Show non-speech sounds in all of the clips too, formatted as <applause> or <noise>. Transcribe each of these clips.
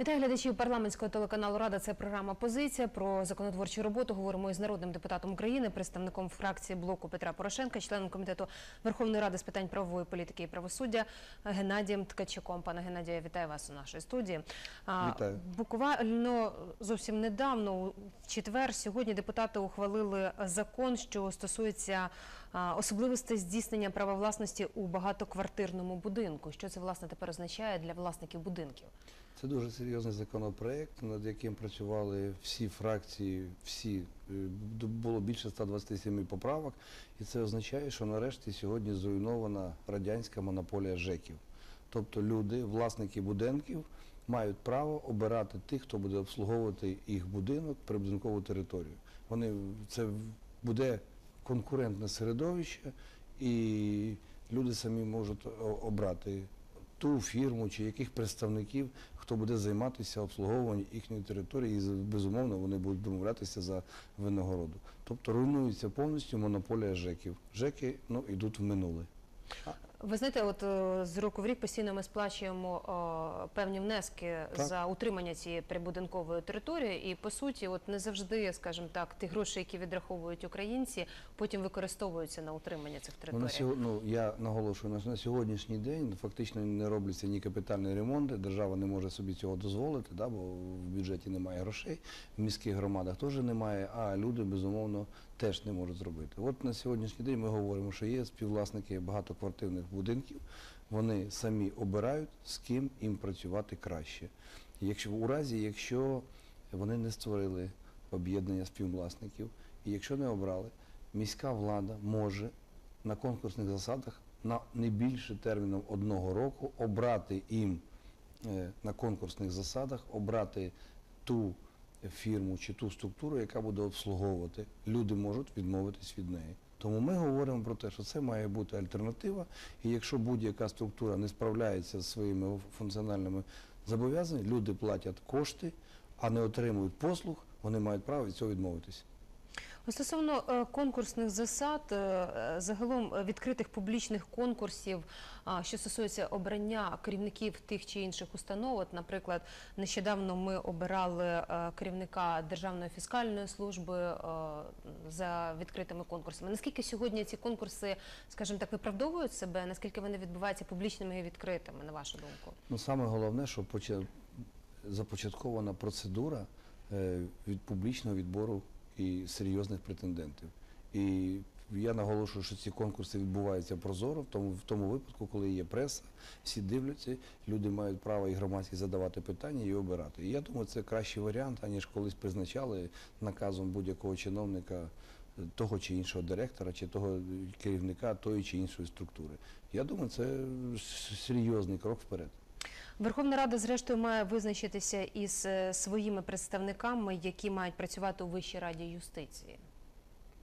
Вітаю глядачів парламентського телеканалу Рада. Це програма Позиція про законотворчу роботу. Говоримо із народним депутатом України, представником фракції блоку Петра Порошенка, членом комітету Верховної Ради з питань правової політики і правосуддя Геннадієм Ткачуком. Пане Геннадію, вітаю вас у нашій студії. Вітаю. Буквально зовсім недавно, у четвер, сьогодні депутати ухвалили закон, що стосується особливостей здійснення права власності у багатоквартирному будинку. Що це власне тепер означає для власників будинків? Це дуже серйозний законопроект, над яким працювали всі фракції, всі е, було більше 127 поправок, і це означає, що нарешті сьогодні зруйнована радянська монополія ЖЕКів. Тобто люди, власники будинків, мають право обирати тих, хто буде обслуговувати їх будинок, прибудинкову територію. Вони це буде конкурентне середовище, і люди самі можуть обрати ту фірму чи яких представників, хто буде займатися обслуговуванням їхньої території, і безумовно вони будуть домовлятися за винагороду. Тобто руйнується повністю монополія ЖЕКів. ЖЕКи ну, йдуть в минуле. Ви знаєте, от е, з року в рік постійно ми сплачуємо е, певні внески Так. за утримання цієї прибудинкової території, і по суті, от не завжди, скажімо так, ті гроші, які відраховують українці, потім використовуються на утримання цих Ну, територій. на сьогодні, ну, я наголошую, на, на сьогоднішній день фактично не робляться ні капітальні ремонти, держава не може собі цього дозволити, да, бо в бюджеті немає грошей, в міських громадах теж немає, а люди, безумовно, теж не можуть зробити. От на сьогоднішній день ми говоримо, що є співвласники багатоквартирних будинків, вони самі обирають, з ким їм працювати краще. Якщо у разі, якщо вони не створили об'єднання співвласників, і якщо не обрали, міська влада може на конкурсних засадах на не більше терміном одного року обрати їм е, на конкурсних засадах, обрати ту фірму чи ту структуру, яка буде обслуговувати. Люди можуть відмовитись від неї. Тому ми говоримо про те, що це має бути альтернатива, і якщо будь-яка структура не справляється з своїми функціональними зобов'язаннями, люди платять кошти, а не отримують послуг, вони мають право від цього відмовитись. Стосовно е, конкурсних засад, е, загалом відкритих публічних конкурсів, що стосується обрання керівників тих чи інших установ, от, наприклад, нещодавно ми обирали е, керівника Державної фіскальної служби за відкритими конкурсами. Наскільки сьогодні ці конкурси, скажімо так, виправдовують себе? Наскільки вони відбуваються публічними і відкритими, на вашу думку? Ну, саме головне, що поча- започаткована процедура від публічного відбору і серйозних претендентів. І я наголошую, що ці конкурси відбуваються прозоро, в тому, в тому випадку, коли є преса, всі дивляться, люди мають право і громадські задавати питання і обирати. І я думаю, це кращий варіант, аніж колись призначали наказом будь-якого чиновника е, того чи іншого директора, чи того керівника тої чи іншої структури. Я думаю, це серйозний крок вперед. Верховна Рада, зрештою, має визначитися із е, своїми представниками, які мають працювати у Вищій раді юстиції.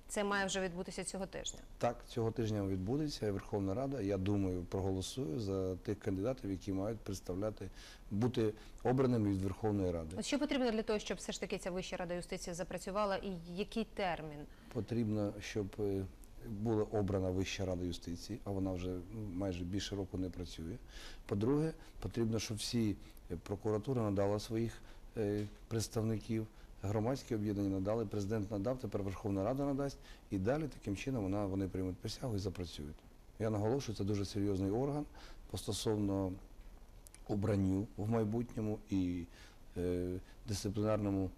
Це має вже відбутися цього тижня. Так, цього тижня відбудеться Верховна Рада. Я думаю, проголосує за тих кандидатів, які мають представляти, бути обраними від Верховної Ради. От що потрібно для того, щоб все ж таки ця Вища рада юстиції запрацювала, і який термін? Потрібно, щоб е, була обрана Вища Рада юстиції, а вона вже майже більше року не працює. По-друге, потрібно, щоб всі е, прокуратура надала своїх е, представників, громадські об'єднання надали, президент надав, тепер Верховна Рада надасть, і далі таким чином вона, вони приймуть присягу і запрацюють. Я наголошую, це дуже серйозний орган по стосовно обранню в майбутньому і е, дисциплінарному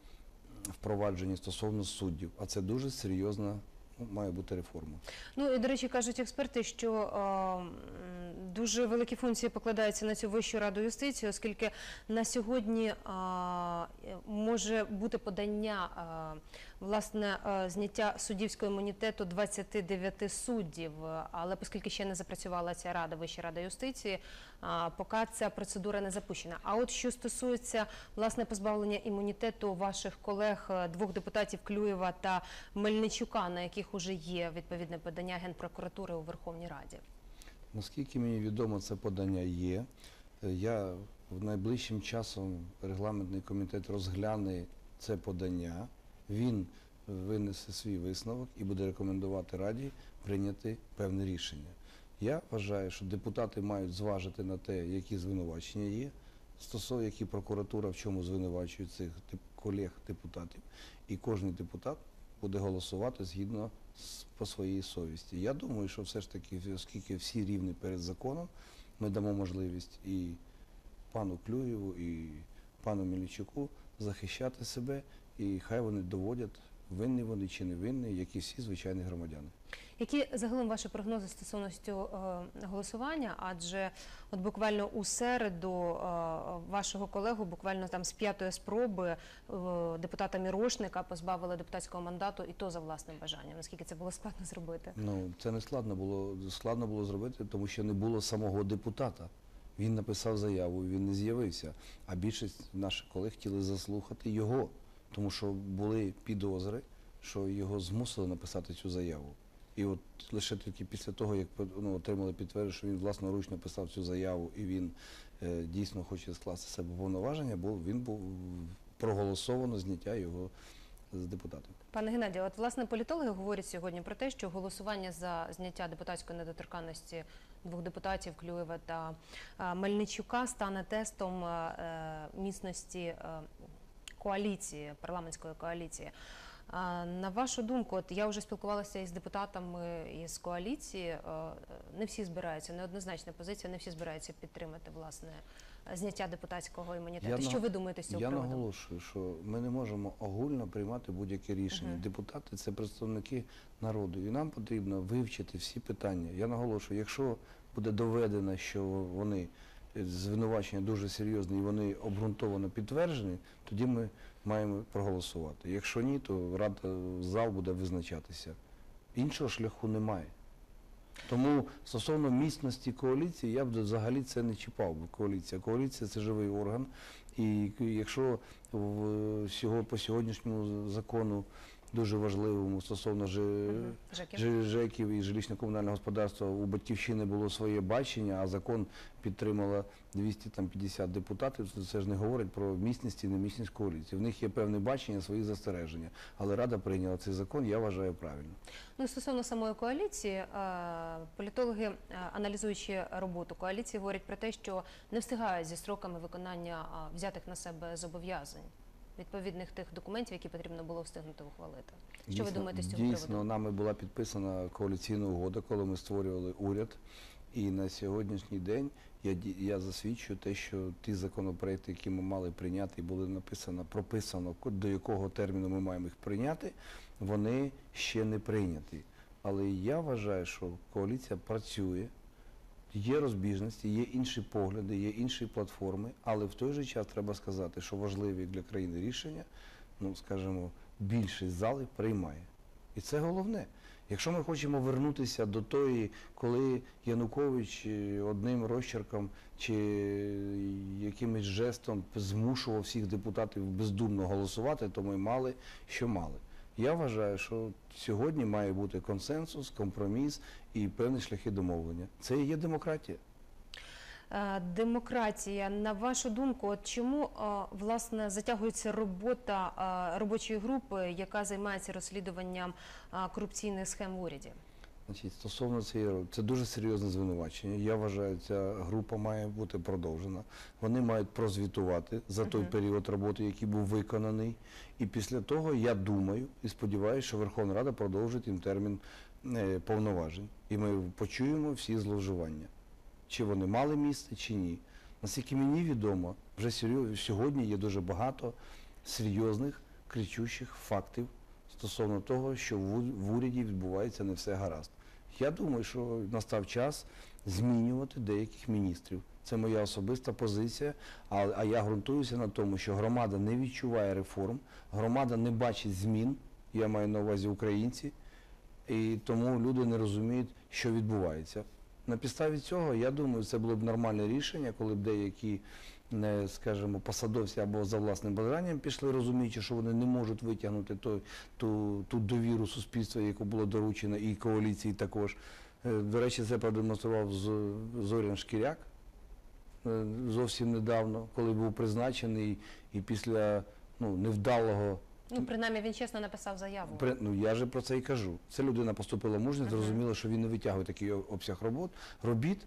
впровадженні стосовно суддів. А це дуже серйозна має бути реформа. Ну і до речі, кажуть експерти, що е, дуже великі функції покладаються на цю Вищу раду юстиції, оскільки на сьогодні е, може бути подання е, власне е, зняття суддівського імунітету 29 суддів. Але оскільки ще не запрацювала ця рада, Вища рада юстиції, е, поки ця процедура не запущена. А от що стосується власне позбавлення імунітету ваших колег, е, двох депутатів Клюєва та Мельничука, на яких уже є відповідне подання Генпрокуратури у Верховній Раді. Наскільки мені відомо, це подання є. Я в найближчим часом регламентний комітет розгляне це подання. Він винесе свій висновок і буде рекомендувати Раді прийняти певне рішення. Я вважаю, що депутати мають зважити на те, які звинувачення є, стосовно які прокуратура в чому звинувачує цих колег депутатів, і кожен депутат буде голосувати згідно по своїй совісті. Я думаю, що все ж таки, оскільки всі рівні перед законом, ми дамо можливість і пану Клюєву, і пану Мілічуку захищати себе, і хай вони доводять, винні вони чи не винні, як і всі звичайні громадяни. Які загалом ваші прогнози стосовно цього е, голосування? Адже от буквально у середу е, вашого колегу, буквально там з п'ятої спроби е, депутата Мірошника позбавили депутатського мандату, і то за власним бажанням. Наскільки це було складно зробити? Ну, це не складно було, складно було зробити, тому що не було самого депутата. Він написав заяву, він не з'явився. А більшість наших колег хотіли заслухати його, тому що були підозри, що його змусили написати цю заяву. І от лише тільки після того, як ну, отримали підтвердження, що він власноручно писав цю заяву і він е, дійсно хоче скласти себе повноваження, бо він був проголосовано зняття його з депутатів. Пане Геннадію, от власне політологи говорять сьогодні про те, що голосування за зняття депутатської недоторканності двох депутатів Клюєва та е, Мельничука стане тестом е, е, міцності е, коаліції, парламентської коаліції. На вашу думку, от я вже спілкувалася із депутатами із коаліції. Не всі збираються, неоднозначна позиція, не всі збираються підтримати власне зняття депутатського імунітету. Я що ви думаєте з цього Я приводу? наголошую, що ми не можемо огульно приймати будь-яке рішення. Мгм. Депутати це представники народу, і нам потрібно вивчити всі питання. Я наголошую, якщо буде доведено, що вони звинувачення дуже серйозні і вони обґрунтовано підтверджені, тоді ми маємо проголосувати. Якщо ні, то рада зал буде визначатися. Іншого шляху немає. Тому стосовно міцності коаліції, я б взагалі це не чіпав би коаліція. Коаліція це живий орган. І якщо в, по сьогоднішньому закону дуже важливому стосовно Ж. ЖЕКів і жилищно-комунального господарства у батьківщини було своє бачення, а закон підтримало 250 депутатів. Це- ж не говорить про міцність і неміцність коаліції. В них є певне бачення, свої застереження. Але Рада прийняла цей закон, я вважаю правильно. Ну, і стосовно самої коаліції, політологи, аналізуючи роботу коаліції, говорять про те, що не встигають зі строками виконання взятих на себе зобов'язань. Відповідних тих документів, які потрібно було встигнути ухвалити. Що ви Дійсно- думаєте з цього Дійсно, приводу? нами була підписана коаліційна угода, коли ми створювали уряд. І на сьогоднішній день я, я засвідчую те, що ті законопроекти, які ми мали прийняти, і були написано, прописано, до якого терміну ми маємо їх прийняти, вони ще не прийняті. Але я вважаю, що коаліція працює, є розбіжності, є інші погляди, є інші платформи, але в той же час треба сказати, що важливі для країни рішення, ну скажімо, більшість зали приймає. І це головне. Якщо ми хочемо вернутися до тої, коли Янукович е, одним розчерком чи якимось жестом змушував всіх депутатів бездумно голосувати, то ми мали, що мали. Я вважаю, що сьогодні має бути консенсус, компроміс і певні шляхи домовлення. Це і є демократія. Е, Демократія, на вашу думку, от чому е, власне затягується робота е, робочої групи, яка займається розслідуванням корупційних схем в уряді? Значить, стосовно цієї роботи, це дуже серйозне звинувачення. Я вважаю, ця група має бути продовжена. Вони мають прозвітувати за той Мгм. період роботи, який був виконаний. І після того я думаю і сподіваюся, що Верховна Рада продовжить їм термін е, повноважень. І ми почуємо всі зловживання. Чи вони мали місце, чи ні. Наскільки мені відомо, вже сьогодні є дуже багато серйозних кричущих фактів стосовно того, що в уряді відбувається не все гаразд. Я думаю, що настав час змінювати деяких міністрів. Це моя особиста позиція, а, а я ґрунтуюся на тому, що громада не відчуває реформ, громада не бачить змін, я маю на увазі українці, і тому люди не розуміють, що відбувається. На підставі цього, я думаю, це було б нормальне рішення, коли б деякі, скажімо, посадовці або за власним бажанням пішли, розуміючи, що вони не можуть витягнути той, ту, ту довіру суспільства, яку було доручено, і коаліції також. Е, До речі, це продемонстрував Зорян Шкіряк е, зовсім недавно, коли був призначений і після ну, невдалого Ну, принаймні, він чесно написав заяву. При- Ну я же про це і кажу. Це людина поступила Ага. зрозуміла, що він не витягує такий обсяг робот, робіт,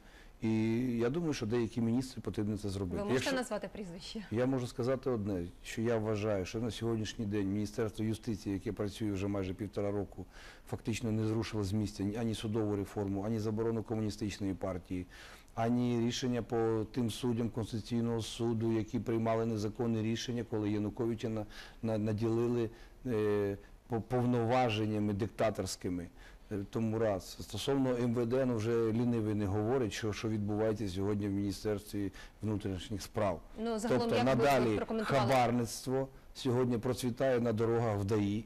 І я думаю, що деякі міністри потрібно це зробити. Ви можете Якщо- назвати прізвище? я можу сказати одне, що я вважаю, що на сьогоднішній день Міністерство юстиції, яке працює вже майже півтора року, фактично не зрушило з місця ані судову реформу, ані заборону комуністичної партії, ані рішення по тим суддям Конституційного суду, які приймали незаконні рішення, коли Януковича на, на, наділили е, повноваженнями диктаторськими. Е, Тому раз стосовно МВД, ну вже лінивий не говорить, що, що відбувається сьогодні в Міністерстві внутрішніх справ. Ну, загалом, Тобто як надалі хабарництво сьогодні процвітає на дорогах в ДАІ.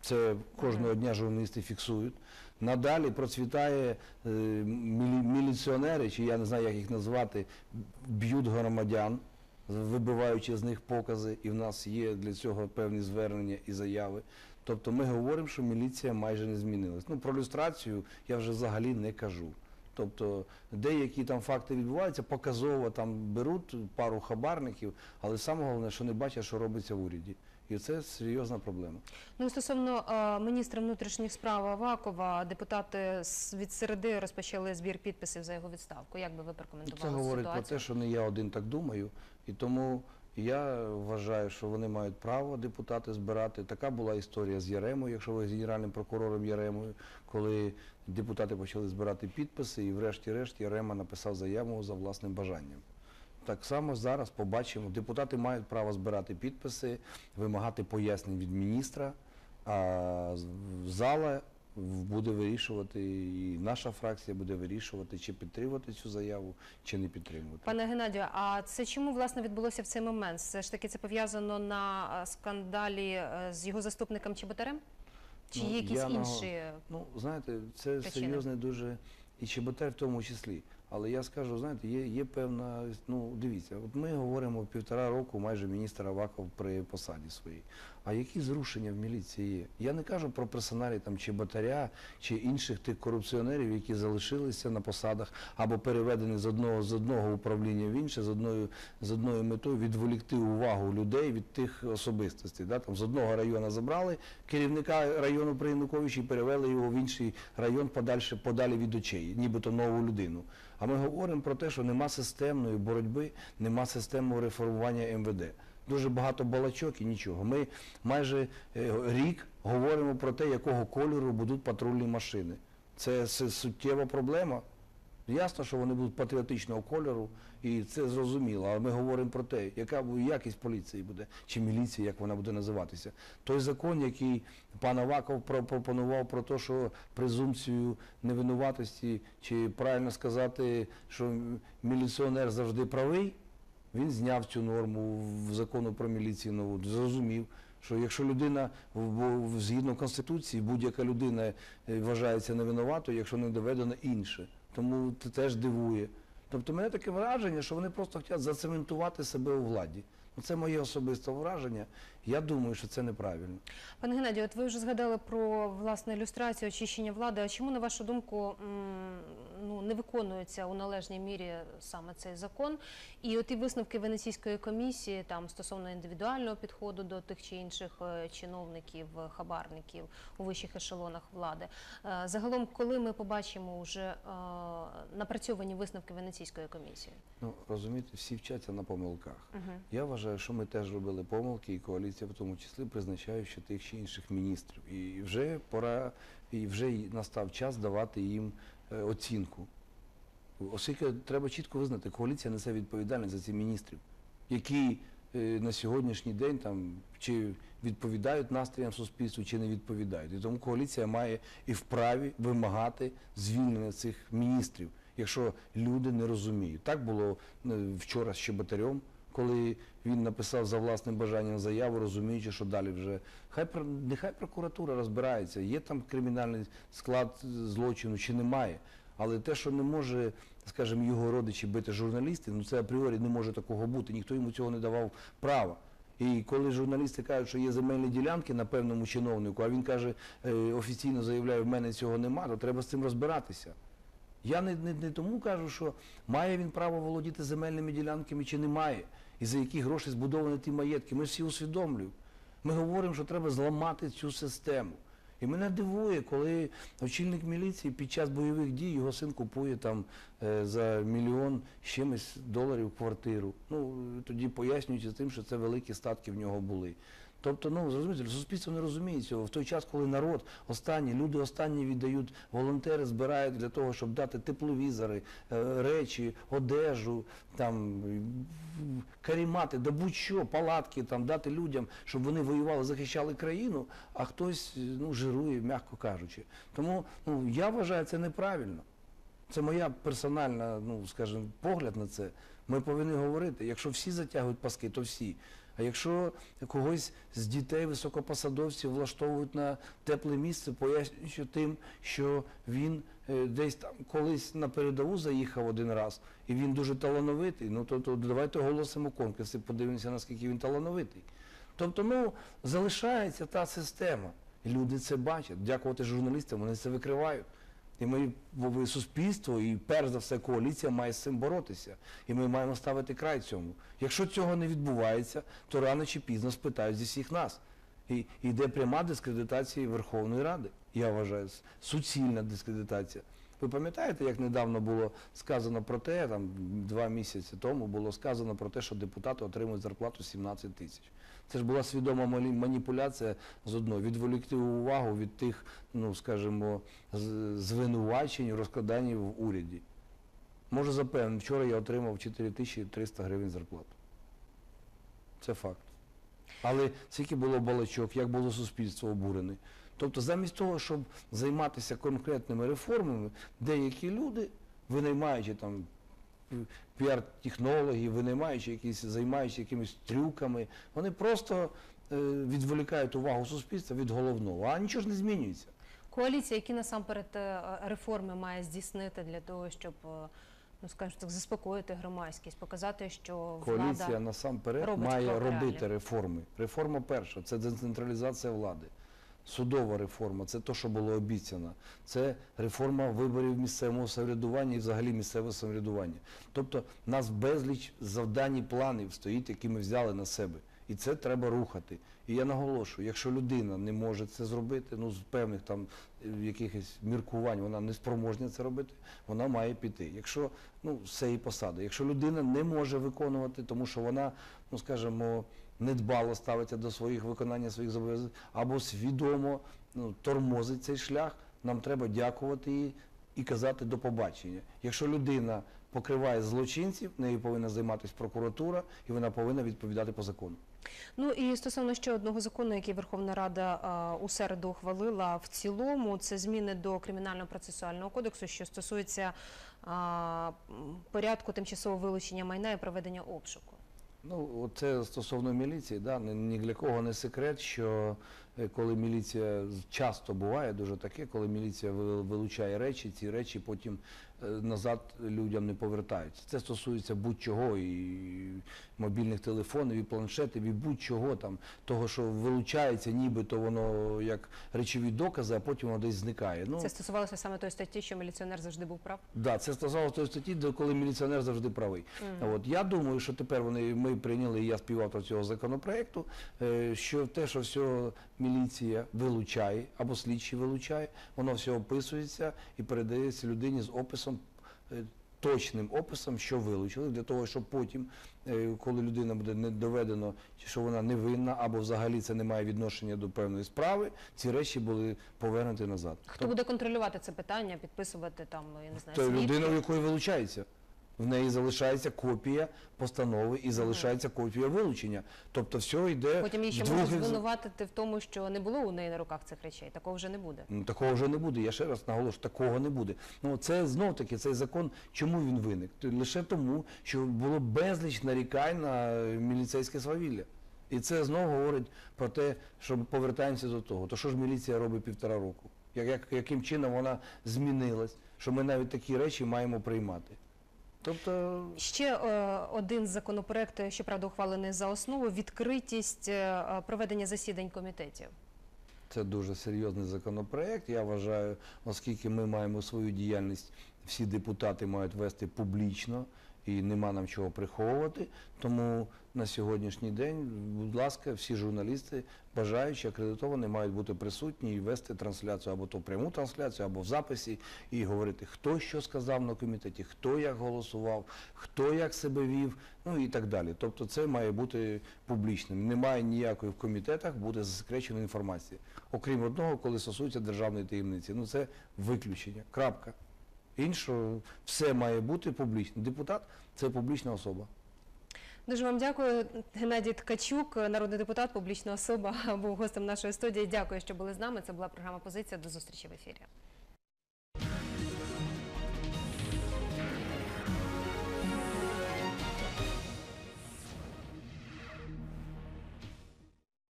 Це кожного дня журналісти фіксують. Надалі процвітає е, мілі- міліціонери, чи я не знаю, як їх назвати, б'ють громадян, вибиваючи з них покази, і в нас є для цього певні звернення і заяви. Тобто ми говоримо, що міліція майже не змінилась. Ну, про люстрацію я вже взагалі не кажу. Тобто деякі там факти відбуваються, показово там беруть пару хабарників, але саме головне, що не бачать, що робиться в уряді. І це серйозна проблема. Ну, і стосовно е, міністра внутрішніх справ Авакова, депутати від середи розпочали збір підписів за його відставку. Як би ви прокоментували? Це говорить про те, що не я один так думаю, і тому я вважаю, що вони мають право депутати збирати. Така була історія з Яремою, якщо ви з генеральним прокурором Яремою, коли депутати почали збирати підписи, і врешті-решт Ярема написав заяву за власним бажанням. Так само зараз побачимо, депутати мають право збирати підписи, вимагати пояснень від міністра, а зала буде вирішувати, і наша фракція буде вирішувати, чи підтримувати цю заяву, чи не підтримувати. Пане Геннадію, а це чому власне відбулося в цей момент? Все ж таки це пов'язано на е, скандалі е, з його заступником Чеботарем? Чи Ну, є якісь я інші? Ну, знаєте, це Причини. серйозне дуже і ЧБТ в тому числі. Але я скажу, знаєте, є, є певна, ну дивіться, от ми говоримо півтора року майже міністр Аваков при посаді своїй. А які зрушення в міліції є? Я не кажу про персоналі там чи батаря, чи інших тих корупціонерів, які залишилися на посадах або переведені з одного з одного управління в інше, з одною з одною метою відволікти увагу людей від тих особистостей. Да? Там з одного району забрали керівника району при і перевели його в інший район подальше, подалі від очей, нібито нову людину. А ми говоримо про те, що нема системної боротьби, нема системного реформування МВД. Дуже багато балачок і нічого. Ми майже е, рік говоримо про те, якого кольору будуть патрульні машини. Це суттєва проблема. Ясно, що вони будуть патріотичного кольору, і це зрозуміло. Але ми говоримо про те, яка якість поліції буде, чи міліції, як вона буде називатися. Той закон, який пан Аваков пропонував про те, що презумпцію невинуватості, чи правильно сказати, що міліціонер завжди правий, він зняв цю норму в закону про міліцію нову, зрозумів. Що якщо людина згідно Конституції, будь-яка людина е, вважається невинуватою, якщо не доведено інше. Тому це теж дивує. Тобто мене таке враження, що вони просто хочуть зацементувати себе у владі. Ну, Це моє особисте враження. Я думаю, що це неправильно. Пане Геннадію, от ви вже згадали про власне ілюстрацію очищення влади. А чому, на вашу думку, ну не виконується у належній мірі саме цей закон? І от і висновки Венеційської комісії там стосовно індивідуального підходу до тих чи інших е, чиновників, хабарників у вищих ешелонах влади. Е, Загалом, коли ми побачимо вже е, напрацьовані висновки Венеційської комісії? Ну розумієте, всі вчаться на помилках. Угу. Я вважаю, що ми теж робили помилки, і коаліція в тому числі призначаючи тих чи інших міністрів. І вже пора, і вже настав час давати їм е, оцінку. Оскільки треба чітко визнати, коаліція несе відповідальність за цих міністрів, які е, на сьогоднішній день там чи відповідають настроям суспільству, чи не відповідають. І тому коаліція має і вправі вимагати звільнення цих міністрів, якщо люди не розуміють. Так було е, вчора з Щебетарем, коли він написав за власним бажанням заяву, розуміючи, що далі вже хай нехай прокуратура розбирається, є там кримінальний склад злочину чи немає. Але те, що не може, скажімо, його родичі бити журналістів, ну це апріорі не може такого бути. Ніхто йому цього не давав права. І коли журналісти кажуть, що є земельні ділянки на певному чиновнику, а він каже, е, офіційно заявляє, в мене цього нема, то треба з цим розбиратися. Я не, не, не тому кажу, що має він право володіти земельними ділянками чи не має, і за які гроші збудовані ті маєтки. Ми всі усвідомлюємо. Ми говоримо, що треба зламати цю систему. І мене дивує, коли очільник міліції під час бойових дій його син купує там е, за мільйон чимось доларів квартиру. Ну тоді пояснюючи тим, що це великі статки в нього були. Тобто, ну зрозумієте, суспільство не розуміє цього. В той час, коли народ останні, люди останні віддають, волонтери збирають для того, щоб дати тепловізори, е, речі, одежу, там карімати, да будь-що, палатки там дати людям, щоб вони воювали, захищали країну, а хтось ну жирує, м'яко кажучи. Тому ну я вважаю це неправильно. Це моя персональна, ну скажімо, погляд на це. Ми повинні говорити. Якщо всі затягують паски, то всі. А якщо когось з дітей високопосадовців влаштовують на тепле місце, пояснюючи тим, що він е, десь там колись на передову заїхав один раз, і він дуже талановитий, ну то, то давайте оголосимо конкурс і подивимося, наскільки він талановитий. Тобто, ну, залишається та система. Люди це бачать. Дякувати журналістам, вони це викривають. І ми суспільство, і перш за все коаліція має з цим боротися. І ми маємо ставити край цьому. Якщо цього не відбувається, то рано чи пізно спитають зі всіх нас. І йде пряма дискредитація Верховної Ради. Я вважаю, суцільна дискредитація. Ви пам'ятаєте, як недавно було сказано про те, там два місяці тому було сказано про те, що депутати отримують зарплату 17 тисяч. Це ж була свідома маніпуляція з одного, відволікти увагу від тих, ну скажімо, звинувачень, розкладань в уряді. Можу запевнити, вчора я отримав 4300 гривень зарплату. Це факт. Але скільки було балачок, як було суспільство обурене. Тобто, замість того, щоб займатися конкретними реформами, деякі люди, винаймаючи там піар-технологів, винаймаючи якісь, займаючи якимись трюками, вони просто е, відволікають увагу суспільства від головного, а нічого ж не змінюється. Коаліція, які насамперед е, реформи має здійснити для того, щоб е, ну скажімо так, заспокоїти громадськість, показати, що Коаліція насамперед робить має робити реформи. Реформа перша це децентралізація влади. Судова реформа це те, що було обіцяно. Це реформа виборів місцевого самоврядування і взагалі місцевого самоврядування. Тобто нас безліч завдань і планів стоїть, які ми взяли на себе. І це треба рухати. І я наголошую, якщо людина не може це зробити, ну з певних там е, якихось міркувань вона не спроможна це робити, вона має піти. Якщо ну з цієї посади, якщо людина не може виконувати, тому що вона, ну скажімо, недбало ставиться до своїх виконання своїх зобов'язань, або свідомо ну, тормозить цей шлях, нам треба дякувати їй і казати до побачення. Якщо людина покриває злочинців, нею повинна займатися прокуратура, і вона повинна відповідати по закону. Ну і стосовно ще одного закону, який Верховна Рада а, у середу ухвалила в цілому, це зміни до кримінального процесуального кодексу, що стосується а, порядку тимчасового вилучення майна і проведення обшуку. Ну, це стосовно міліції, да, ні, для кого не секрет, що е, коли міліція часто буває дуже таке, коли міліція ви- вилучає речі, ці речі потім е, назад людям не повертаються. Це стосується будь-чого, і мобільних телефонів, і планшетів, і будь-чого там, того, що вилучається, нібито воно як речові докази, а потім воно десь зникає. Ну, Це стосувалося саме тої статті, що міліціонер завжди був прав. Да, це стосовно тої статті, де коли міліціонер завжди правий. От я думаю, що тепер вони ми прийняли, і я співавтор цього законопроекту, е, що те, що все міліція вилучає або слідчий вилучає, воно все описується і передається людині з описом. Точним описом, що вилучили, для того, щоб потім, е, коли людина буде не доведено, що вона невинна або взагалі це не має відношення до певної справи, ці речі були повернуті назад. Хто буде контролювати це питання, підписувати там, я не знаю, свідки? людина, у якої вилучається. В неї залишається копія постанови і залишається копія вилучення. Тобто все йде Потім її ще в можуть звинуватити в тому, що не було у неї на руках цих речей. Такого вже не буде. Ну, Такого вже не буде. Я ще раз наголошую, такого не буде. Ну це знов таки цей закон. Чому він виник? Лише тому, що було безліч нарікань на е, міліцейське свавілля. І це знову говорить про те, що ми повертаємося до того. То що ж міліція робить півтора року? Як, як, яким чином вона змінилась, що ми навіть такі речі маємо приймати? Тобто Ще е, один законопроект, е, щоправда, ухвалений за основу відкритість е, проведення засідань комітетів. Це дуже серйозний законопроект. Я вважаю, оскільки ми маємо свою діяльність, всі депутати мають вести публічно і нема нам чого приховувати. Тому на сьогоднішній день, будь ласка, всі журналісти, бажаючі, акредитовані, мають бути присутні і вести трансляцію або то пряму трансляцію, або в записі, і говорити, хто що сказав на комітеті, хто як голосував, хто як себе вів, ну і так далі. Тобто це має бути публічним. Немає ніякої в комітетах бути засекреченої інформації. Окрім одного, коли стосується державної таємниці. Ну це виключення. Крапка. Іншого все має бути публічним. Депутат це публічна особа. Дуже вам дякую. Геннадій Ткачук, народний депутат, публічна особа, <laughs> був гостем нашої студії. Дякую, що були з нами. Це була програма Позиція. До зустрічі в ефірі.